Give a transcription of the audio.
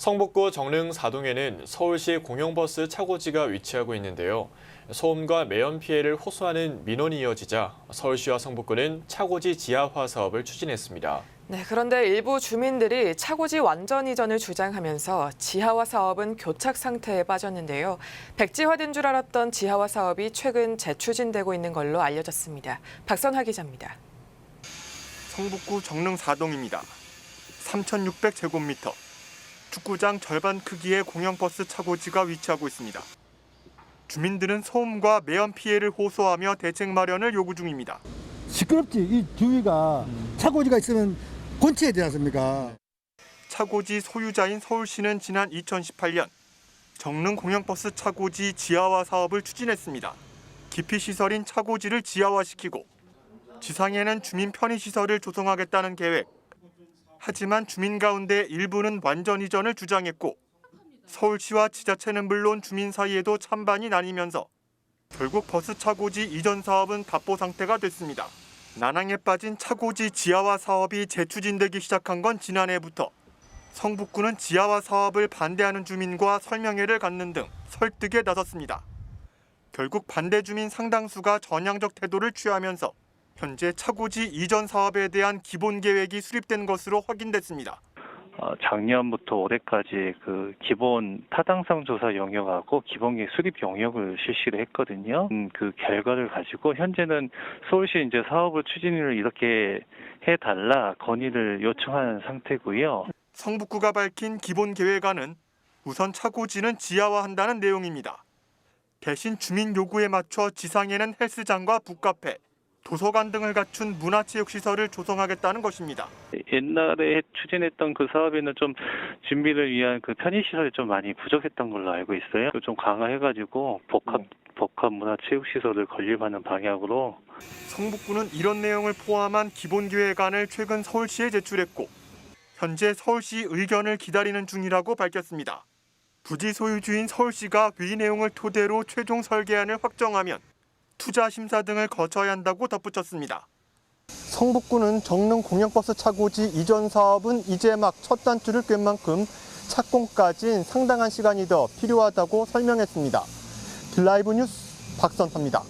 성북구 정릉 사동에는 서울시 공영버스 차고지가 위치하고 있는데요. 소음과 매연 피해를 호소하는 민원이 이어지자 서울시와 성북구는 차고지 지하화 사업을 추진했습니다. 네, 그런데 일부 주민들이 차고지 완전 이전을 주장하면서 지하화 사업은 교착 상태에 빠졌는데요. 백지화된 줄 알았던 지하화 사업이 최근 재추진되고 있는 걸로 알려졌습니다. 박선하 기자입니다. 성북구 정릉 4동입니다. 3,600제곱미터. 축구장 절반 크기의 공영버스 차고지가 위치하고 있습니다. 주민들은 소음과 매연 피해를 호소하며 대책 마련을 요구 중입니다. 시끄럽지. 이 주위가 차고지가 있으면 곤치해야 되지 않습니까? 차고지 소유자인 서울시는 지난 2018년 정릉 공영버스 차고지 지하화 사업을 추진했습니다. 기피 시설인 차고지를 지하화시키고 지상에는 주민 편의 시설을 조성하겠다는 계획. 하지만 주민 가운데 일부는 완전 이전을 주장했고 서울시와 지자체는 물론 주민 사이에도 찬반이 나뉘면서 결국 버스 차고지 이전 사업은 답보 상태가 됐습니다. 난항에 빠진 차고지 지하화 사업이 재추진되기 시작한 건 지난해부터 성북구는 지하화 사업을 반대하는 주민과 설명회를 갖는 등 설득에 나섰습니다. 결국 반대 주민 상당수가 전향적 태도를 취하면서 현재 차고지 이전 사업에 대한 기본 계획이 수립된 것으로 확인됐습니다. 어, 작년부터 올해까지 그 기본 타당성 조사 영역하고 기본 계획 수립 영역을 실시를 했거든요. 음, 그 결과를 가지고 현재는 서울시 이제 사업을 추진을 이렇게 해달라 건의를 요청한 상태고요. 성북구가 밝힌 기본 계획안은 우선 차고지는 지하화한다는 내용입니다. 대신 주민 요구에 맞춰 지상에는 헬스장과 북카페, 도서관 등을 갖춘 문화체육시설을 조성하겠다는 것입니다. 옛날에 추진했던 그 사업에는 좀 준비를 위한 그 편의시설이 좀 많이 부족했던 걸로 알고 있어요. 좀 강화해가지고 복합 복합 문화체육시설을 건립하는 방향으로 성북구는 이런 내용을 포함한 기본 계획안을 최근 서울시에 제출했고 현재 서울시 의견을 기다리는 중이라고 밝혔습니다. 부지 소유주인 서울시가 위 내용을 토대로 최종 설계안을 확정하면 투자 심사 등을 거쳐야 한다고 덧붙였습니다. 성북구는 정릉 공영버스 차고지 이전 사업은 이제 막 첫 단추를 꿰 만큼 착공까진 상당한 시간이 더 필요하다고 설명했습니다. 드라이브 뉴스 박선화입니다.